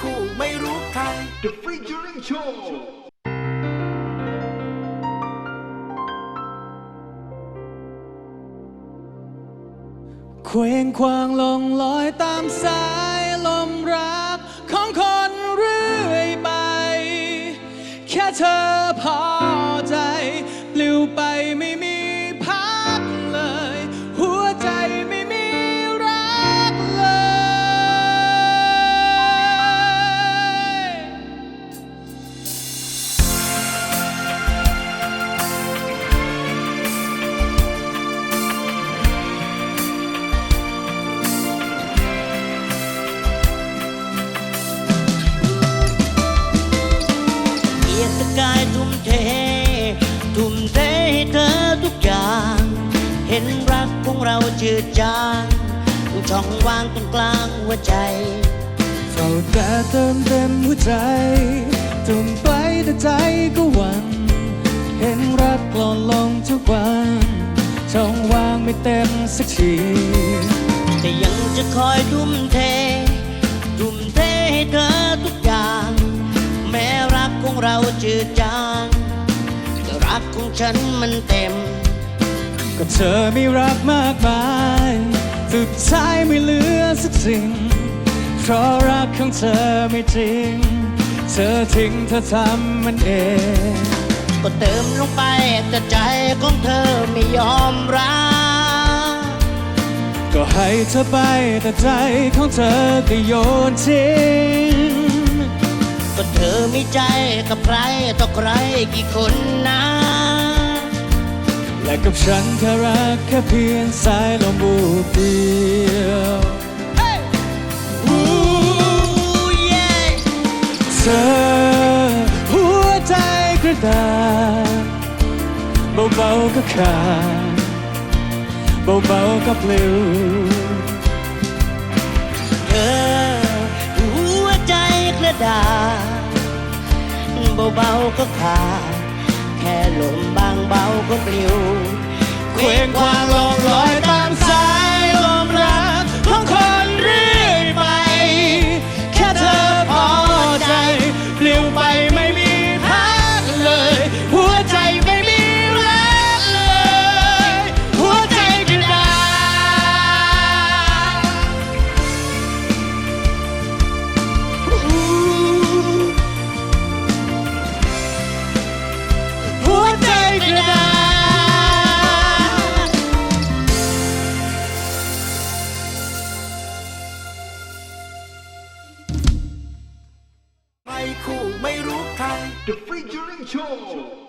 คู่ไม่รู้ใคร The Featuring Show เคว้งคว้างลงลอยตามสายลมรักของคนเรื่อยไป แค่เธอพอ กียรติกายทุ่มเท ทุ่มเทให้เธอทุกอย่าง เห็นรักของเราจืดจางช่องว่างตรงกลางหัวใจเฝ้าแต่เติมเต็มหัวใจจุ่มไปแต่ใจก็หวั่นเห็นรักหล่นลงทุกวันช่องว่างไม่เต็มสักทีแต่ยังจะคอยทุ่มเททุ่มเท เราจืดจางแต่รักของฉันมันเต็ม ก็เธอมีรักมากมายสุดท้ายไม่เหลือสักสิ่ง เพราะรักของเธอไม่จริง เธอทิ้งเธอทำมันเอง ก็เติมลงไปแต่ใจของเธอไม่ยอมรับ ก็ให้เธอไปแต่ใจของเธอก็โยนทิ้ง ก็เธอมีใจกับใครต่อใครกี่คนนะ และกับฉันแค่รักแค่เพียงสายลมบูบเดียวอู้เย่เธอหัวใจกระดาษเบาๆก็ขาดเบาๆก็ปลิว เบาๆก็ขาดแค่ลมบางเบาก็ปลิวเคว้งคว้างลงลอย ไ